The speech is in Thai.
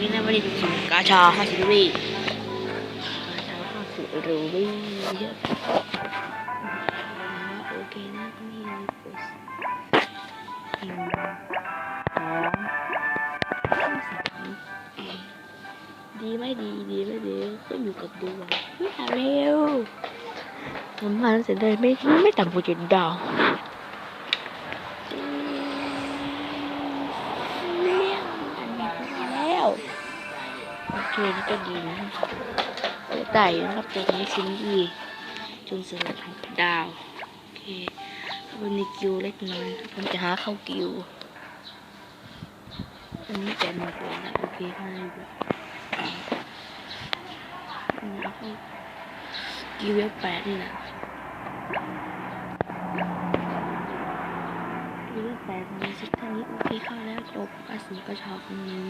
นี่นะไม่ได้ดูสิกาชาห้าสิบรีกาชาห้าสิบรูบี้โอเคนะก็มีเลยปุ๊บหนึ่งสองสามดีไม่ดีดีไม่ดีก็อยู่กับดวงอย่าเร็วทำงานเสร็จเลยไม่ไม่ต่ำกว่าเจ็ดดาว โอเคนี่ก็ดีนะเดี๋ยวไต่นะครับตัวนี้ชิ้นดีจนสลัดหกดาวโอเควันนี้กิวเล็กน้อยผมจะหาเข้ากิวอันนี้แกะมาก่อนนะโอเคให้ดูอันนี้เอากิวเวลแปดนี่นะกิวเวลแปดมีสิทธิ์เท่านี้โอเคเข้าแล้วจบกระสุนกระชอกนี้